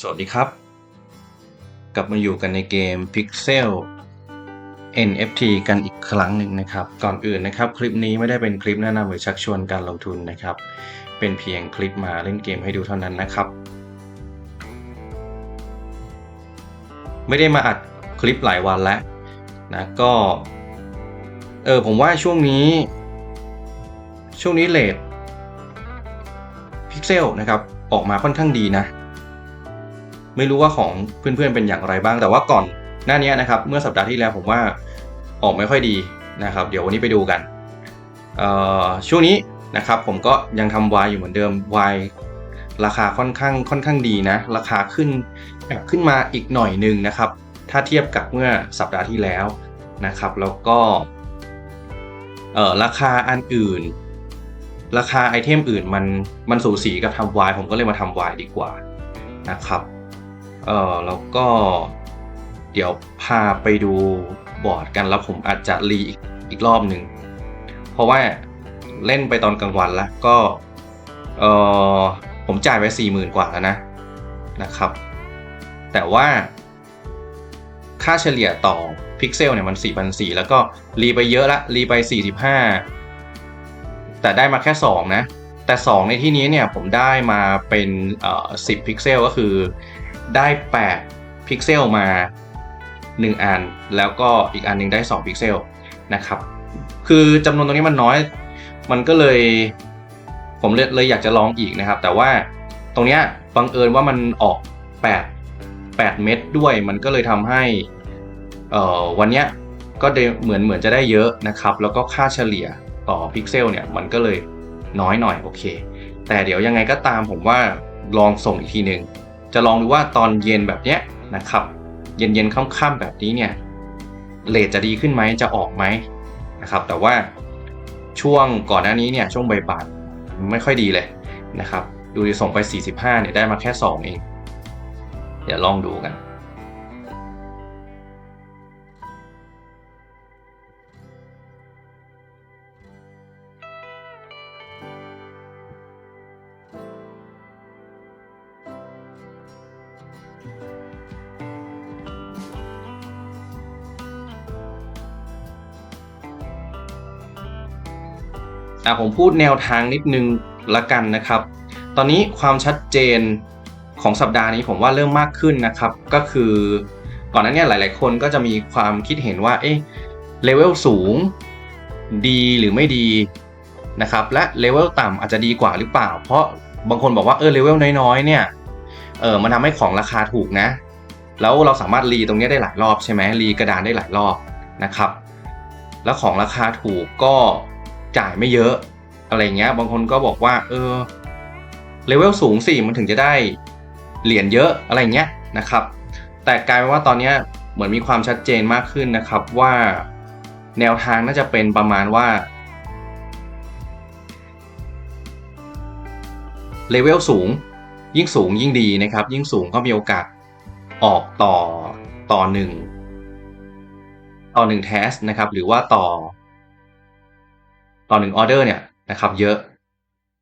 สวัสดีครับ กลับมาอยู่กันในเกม Pixel NFT กันอีกครั้งหนึ่งนะครับ ก่อนอื่นนะครับ คลิปนี้ไม่ได้เป็นคลิปแนะนำหรือชักชวนการลงทุนนะครับ เป็นเพียงคลิปมาเล่นเกมให้ดูเท่านั้นนะครับ ไม่ได้มาอัดคลิปหลายวันแล้วนะก็เออผมว่าช่วงนี้ ช่วงนี้เลทพิกเซลนะครับ ออกมาค่อนข้างดีนะ ไม่รู้ว่าของเพื่อนๆเป็นอย่างไรบ้าง แต่ว่าก่อนหน้านี้นะครับ เมื่อสัปดาห์ที่แล้วผมว่าออกไม่ค่อยดีนะครับ เดี๋ยววันนี้ไปดูกันช่วงนี้นะครับผมก็ยังทำวายอยู่เหมือนเดิมวายราคาค่อนข้างค่อนข้างดีนะ ราคาขึ้นขึ้นมาอีกหน่อยหนึ่งนะครับ ถ้าเทียบกับเมื่อสัปดาห์ที่แล้วนะครับ แล้วก็ราคาอันอื่น ราคาไอเทมอื่นมันมันสูสีกับทำวายผมก็เลยมาทำวายดีกว่านะครับ เออแล้วก็เดี๋ยวพาไปดูบอร์ดกันแล้วผมอาจจะรีอีกอีกรอบหนึ่ง เพราะว่าเล่นไปตอนกลางวันแล้วก็เออผมจ่ายไปสี่หมื่นกว่าแล้วนะนะครับ แต่ว่า ค่าเฉลี่ยต่อพิกเซลเนี่ยมัน 4,400 แล้วก็รีไปเยอะละ รีไป 45 แต่ได้มาแค่ 2 นะ แต่ 2 ในที่นี้เนี่ยผมได้มาเป็นเอ่อ10 พิกเซลก็คือ ได้ 8 พิกเซลมา 1 อัน แล้วก็อีกอันหนึงได้ 2 พิกเซลนะครับ คือจำนวนตรงนี้มันน้อย มันก็เลย ผมเลยเลยอยากจะลองอีกนะครับ แต่ว่าตรงเนี้ยบังเอิญว่ามันออก 8 8 เม็ดด้วย มันก็เลยทำให้เอ่อวันเนี้ยก็เหมือนเหมือนจะได้เยอะนะครับ แล้วก็ค่าเฉลี่ยต่อพิกเซลเนี่ยมันก็เลยน้อยหน่อยโอเค แต่เดี๋ยวยังไงก็ตามผมว่าลองส่งอีกทีหนึ่ง จะลองดูว่าตอนเย็นแบบเนี้ยนะครับ เย็นเย็นค่ำๆแบบนี้เนี่ยเลทจะดีขึ้นไหมจะออกไหมนะครับ แต่ว่าช่วงก่อนหน้านี้เนี่ยช่วงบ่ายๆไม่ค่อยดีเลยนะครับ ดูส่งไป 45เนี่ยได้มาแค่ 2 เอง เดี๋ยวลองดูกัน อะผมพูดแนวทางนิดนึงละกันนะครับ ตอนนี้ความชัดเจนของสัปดาห์นี้ผมว่าเริ่มมากขึ้นนะครับ ก็คือก่อนหน้านี้หลาย ๆ คนก็จะมีความคิดเห็นว่าเอ๊ะเลเวลสูงดีหรือไม่ดีนะครับและเลเวลต่ำอาจจะดีกว่าหรือเปล่า เพราะบางคนบอกว่าเออเลเวลน้อยๆเนี่ยเออมันทำให้ของราคาถูกนะ แล้วเราสามารถรีตรงนี้ได้หลายรอบใช่ไหมรีกระดานได้หลายรอบนะครับ แล้วของราคาถูกก็ จ่ายไม่เยอะอะไรเงี้ย บางคนก็บอกว่า เออเลเวลสูงสิมันถึงจะได้เหรียญเยอะอะไรเงี้ยนะครับ แต่กลายเป็นว่าตอนนี้เหมือนมีความชัดเจนมากขึ้นนะครับว่าแนวทางน่าจะเป็นประมาณว่าเลเวลสูง ยิ่งสูงยิ่งดีนะครับ ยิ่งสูงก็มีโอกาสออกต่อต่อหนึ่งต่อหนึ่งเทสนะครับ หรือว่าต่อ ต่อหนึ่งออเดอร์เนี่ยนะครับ เยอะ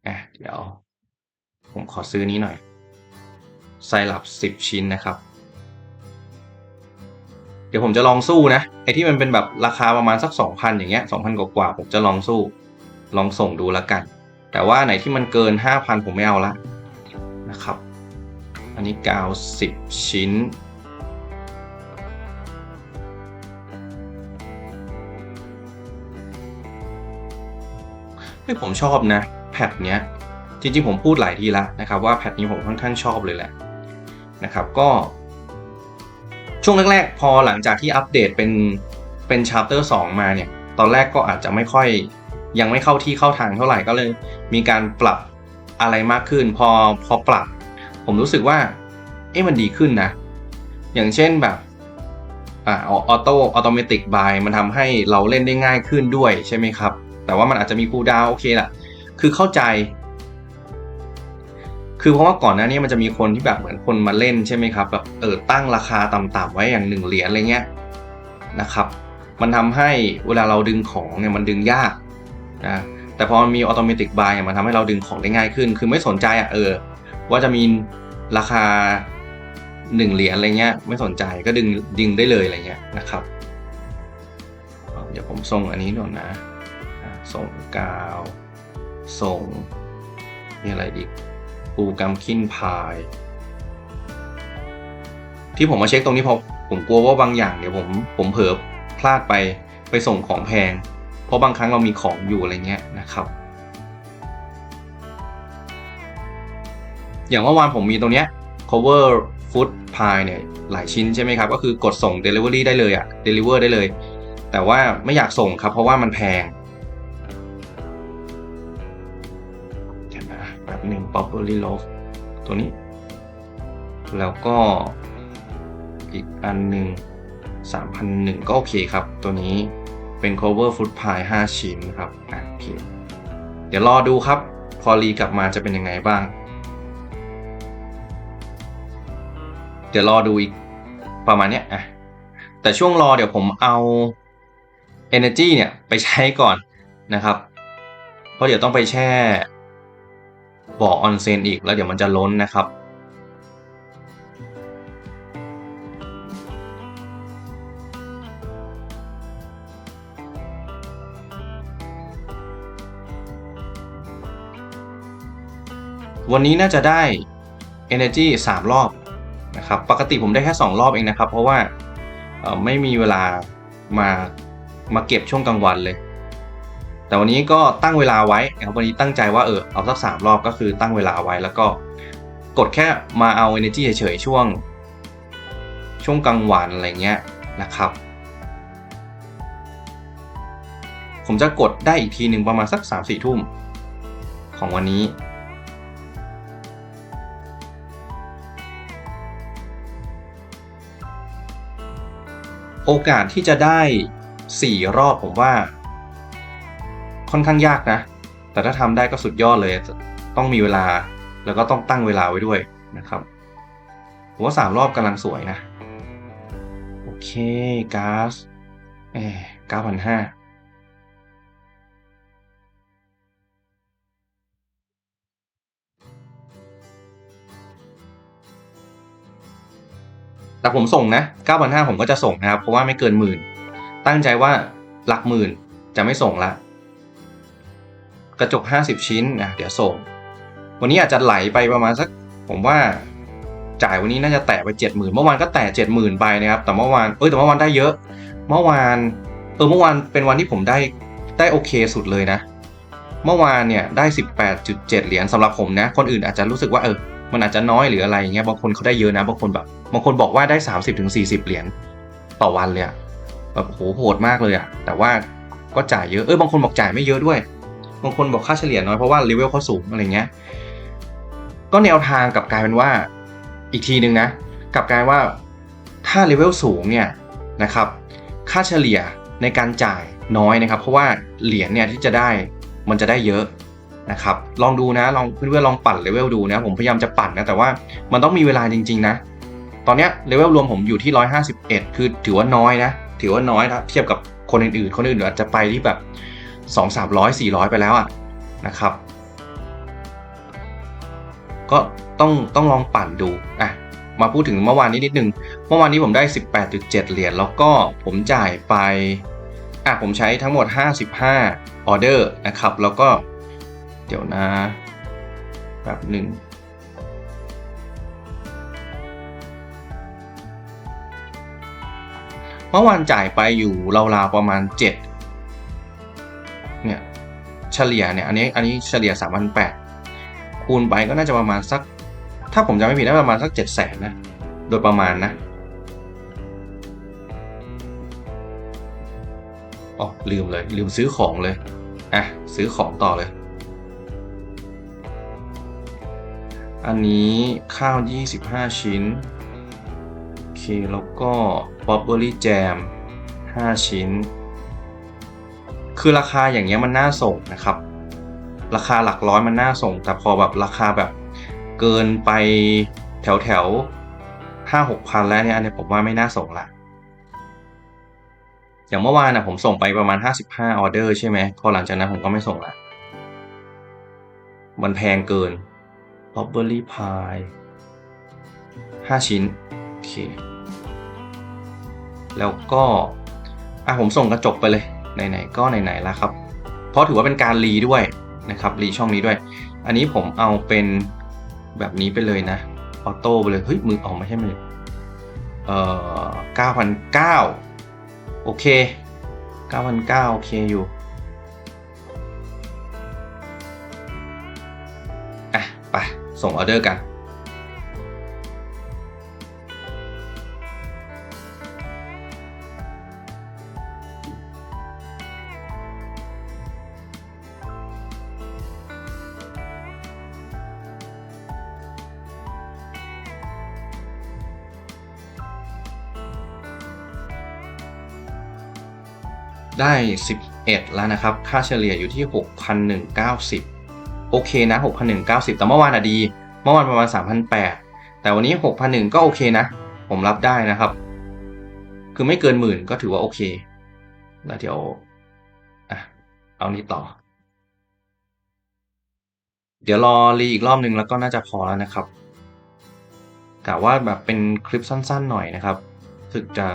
อะเดี๋ยว ผมขอซื้อนี้หน่อยไซรัปสิบชิ้นนะครับ เดี๋ยวผมจะลองสู้นะไอที่มันเป็นแบบราคาประมาณสักสองพันอย่างเงี้ยสองพันกว่าผมจะลองสู้ ลองส่งดูแล้วกัน แต่ว่าไหนที่มันเกินห้าพันผมไม่เอาละนะครับ อันนี้กาวสิบชิ้น ที่ผมชอบนะแพทเนี้ยจริงๆ ผมพูดหลายทีแล้วนะครับว่าแพทนี้ผมค่อนข้างชอบเลยแหละนะครับก็ ช่วงแรกๆ พอหลังจากที่อัปเดตเป็นเป็นชาร์เตอร์สมาเนี่ย ตอนแรกก็อาจจะไม่ค่อยยังไม่เข้าที่เข้าทางเท่าไหร่ก็เลย มีการปรับอะไรมากขึ้น พอพอปรับ ผมรู้สึกว่า เอ๊ะมันดีขึ้นนะ อย่างเช่นแบบอ่าออโต้ออโตเมติกบายมันทำให้เราเล่นได้ง่ายขึ้นด้วยใช่ไหมครับ แต่ว่ามันอาจจะมีคูดาวโอเคแหละคือเข้าใจ คือเพราะว่าก่อนหน้านี้มันจะมีคนที่แบบเหมือนคนมาเล่นใช่ไหมครับแบบเออตั้งราคาต่ำๆไว้อย่างหนึ่งเหรียญอะไรเงี้ยนะครับ มันทำให้เวลาเราดึงของเนี่ยมันดึงยากนะแต่พอมันมีออโตเมติกบายมันทำให้เราดึงของได้ง่ายขึ้น คือไม่สนใจอะเออ ว่าจะมีราคาหนึ่งเหรียญอะไรเงี้ยไม่สนใจก็ดึงดึงได้เลยอะไรเงี้ยนะครับ เดี๋ยวผมส่งอันนี้ก่อนนะ ส่งกาว ส่งมีอะไรอีกปูกัมคินพาย ที่ผมมาเช็คตรงนี้เพราะผมกลัวว่าบางอย่างเดี๋ยวผมผมเผลอพลาดไปไปส่งของแพง เพราะบางครั้งเรามีของอยู่อะไรเงี้ยนะครับ อย่างเมื่อวานผมมีตรงเนี้ย cover food pie เนี่ยหลายชิ้นใช่ไหมครับ ก็คือกดส่ง delivery ได้เลยอะ deliver ได้เลย แต่ว่าไม่อยากส่งครับเพราะว่ามันแพง properly loaf ตัวนี้ แล้วก็อีกอันหนึ่ง3,001 ก็โอเคครับ ตัวนี้เป็น cover food pie 5 ชิ้นครับอะโอเคเดี๋ยวรอดูครับ พอรีกลับมาจะเป็นยังไงบ้าง เดี๋ยวรอดูอีกประมาณเนี้ยอะแต่ช่วงรอเดี๋ยวผมเอา energy เนี่ย ไปใช้ก่อนนะครับ เพราะเดี๋ยวต้องไปแช่ บ่อออนเซนอีกแล้วเดี๋ยวมันจะล้นนะครับ วันนี้น่าจะได้ energy 3 รอบนะครับ ปกติผมได้แค่ 2 รอบเองนะครับ เพราะว่าไม่มีเวลามามาเก็บช่วงกลางวันเลย แต่วันนี้ก็ตั้งเวลาไว้นะครับวันนี้ตั้งใจว่าเออเอาสักสามรอบก็คือตั้งเวลาไว้แล้วก็กดแค่มาเอา energy เฉยๆช่วง ช่วงกลางวันอะไรเงี้ยนะครับ ผมจะกดได้อีกทีหนึ่งประมาณสัก 3-4 ทุ่ม ของวันนี้โอกาสที่จะได้ 4 รอบผมว่า ค่อนข้างยากนะ แต่ถ้าทำได้ก็สุดยอดเลย ต้องมีเวลาแล้วก็ต้องตั้งเวลาไว้ด้วยนะครับผมว่า3รอบกำลังสวยนะ โอเคก๊าซเอ้เก้าพันห้าแต่ผมส่งนะ 9,500 ผมก็จะส่งนะครับ เพราะว่าไม่เกินหมื่น ตั้งใจว่าหลักหมื่นจะไม่ส่งละ กระจก 50 ชิ้นนะเดี๋ยวส่ง วันนี้อาจจะไหลไปประมาณสักผมว่าจ่ายวันนี้น่าจะแตะไป 70,000 เมื่อวานก็แตะ70,000 ไปนะครับ แต่เมื่อวานเอ้ยแต่เมื่อวานได้เยอะ เมื่อวานเออเมื่อวานเป็นวันที่ผมได้ได้โอเคสุดเลยนะ เมื่อวานเนี่ยได้ 18.7 เหรียญสำหรับผมนะ คนอื่นอาจจะรู้สึกว่าเออมันอาจจะน้อยหรืออะไรเงี้ยบางคนเขาได้เยอะนะบางคนแบบบางคนบอกว่าได้ 30-40 เหรียญต่อวันเลยอะแบบโหโหดมากเลยอะแต่ว่าก็จ่ายเยอะเออบางคนบอกจ่ายไม่เยอะด้วย บางคนบอกค่าเฉลี่ยน้อยเพราะว่าเลเวลเขาสูงอะไรเงี้ย ก็แนวทางกับกลายเป็นว่าอีกทีหนึ่งนะกับกลายว่าถ้าเลเวลสูงเนี่ยนะครับ ค่าเฉลี่ยในการจ่ายน้อยนะครับ เพราะว่าเหรียญเนี่ยที่จะได้มันจะได้เยอะนะครับ ลองดูนะลองเพื่อนๆลองปั่นเลเวลดูนะ ผมพยายามจะปั่นนะแต่ว่ามันต้องมีเวลาจริง ๆ นะ ตอนนี้เลเวลรวมผมอยู่ที่ 151 คือถือว่าน้อยนะ ถือว่าน้อยนะเทียบกับคนอื่นๆ คนอื่นๆอาจจะไปที่แบบ 2 300 400 ไปแล้วอะนะครับ ก็ต้องต้องลองปั่นดูอะมาพูดถึงเมื่อวานนี้นิดนึง เมื่อวานนี้ผมได้ 18.7 เหรียญแล้วก็ผมจ่ายไปอะผมใช้ทั้งหมด 55 ออเดอร์นะครับ แล้วก็เดี๋ยวนะแบบหนึ่งเมื่อวานจ่ายไปอยู่ราวๆประมาณ7เนี่ย เฉลี่ยเนี่ยอันนี้อันนี้เฉลี่ย 3,800 คูณไปก็น่าจะประมาณสัก ถ้าผมจำไม่ผิดน่าประมาณสัก 7 0 0 0 0นะ โดยประมาณนะอ๋อลืมเลย ลืมซื้อของเลย อะ ซื้อของต่อเลย อันนี้ข้าว 25 ชิ้น โอเค แล้วก็ป๊อปเบอรี่แจม 5 ชิ้น คือราคาอย่างเงี้ยมันน่าส่งนะครับ ราคาหลักร้อยมันน่าส่ง แต่พอแบบราคาแบบเกินไปแถวแถวห้าหกพันแล้วเนี่ยอันนี้ผมว่าไม่น่าส่งละอย่างเมื่อวานนะผมส่งไปประมาณ 55 ออเดอร์ใช่ไหมพอหลังจากนั้นผมก็ไม่ส่งละมันแพงเกิน p อ p เบอรี่พาย5ชิ้น โอเค แล้วก็ อะผมส่งกระจกไปเลย ไหนๆก็ไหนๆแล้วครับ เพราะถือว่าเป็นการรีด้วยนะครับรีช่องนี้ด้วย อันนี้ผมเอาเป็นแบบนี้ไปเลยนะออโต้ไปเลยเฮ้ยมือออกไม่ใช่มือเอ่อเก้าพันเก้าโอเคเก้าพันเก้าโอเคอยู่อะไปส่งออเดอร์กัน ได้ 11 แล้วนะครับ ค่าเฉลี่ยอยู่ที่ 6,190 โอเคนะ 6,190 แต่เมื่อวานอะดี เมื่อวานประมาณ 3,800 แต่วันนี้6,100ก็โอเคนะ ผมรับได้นะครับ คือไม่เกินหมื่นก็ถือว่าโอเค แล้วเดี๋ยวอะเอานี้ต่อ เดี๋ยวรอรีอีกรอบหนึ่งแล้วก็น่าจะพอแล้วนะครับกะว่าแบบเป็นคลิปสั้นๆหน่อยนะครับรู้สึกจะ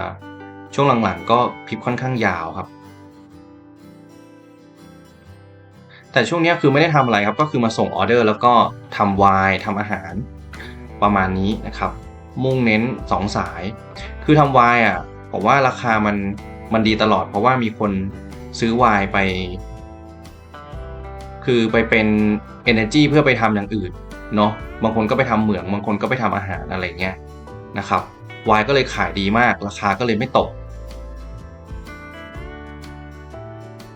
ช่วงหลังๆ ก็คลิปค่อนข้างยาวครับ แต่ช่วงนี้คือไม่ได้ทำอะไรครับ ก็คือมาส่งออเดอร์แล้วก็ทำไวน์ทำอาหารประมาณนี้นะครับ มุ่งเน้น 2 สาย คือทำไวน์อะผมว่าราคามันมันดีตลอด เพราะว่ามีคนซื้อไวน์ไป คือไปเป็น energy เพื่อไปทำอย่างอื่นเนาะบางคนก็ไปทำเหมือง บางคนก็ไปทำอาหารอะไรเงี้ยนะครับวน์ก็เลยขายดีมาก ราคาก็เลยไม่ตก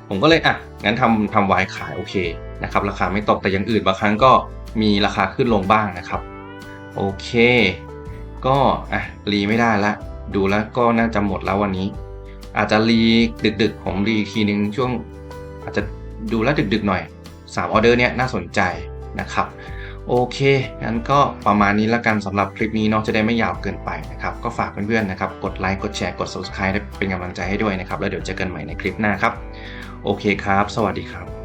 ผมก็เลยอะ งั้นทำทำไวน์ขายโอเคนะครับราคาไม่ตกแต่อย่างอื่นบางครั้งก็มีราคาขึ้นลงบ้างนะครับโอเค ก็อะรีไม่ได้ละดูแล้วก็น่าจะหมดแล้ววันนี้ อาจจะรีดึกๆผมรีทีนึงช่วง อาจจะดูแลดึกๆหน่อย3ออเดอร์เนี้ยน่าสนใจนะครับโอเค งั้นก็ประมาณนี้ล้วกันสำหรับคลิปนี้เนาะจะได้ไม่ยาวเกินไปนะครับ ก็ฝากเพื่อนๆนะครับ กดไลค์ กดแชร์ กด subscribe เป็นกำลังใจให้ด้วยนะครับ แล้วเดี๋ยวเจอกันใหม่ในคลิปหน้าครับ โอเคครับ สวัสดีครับ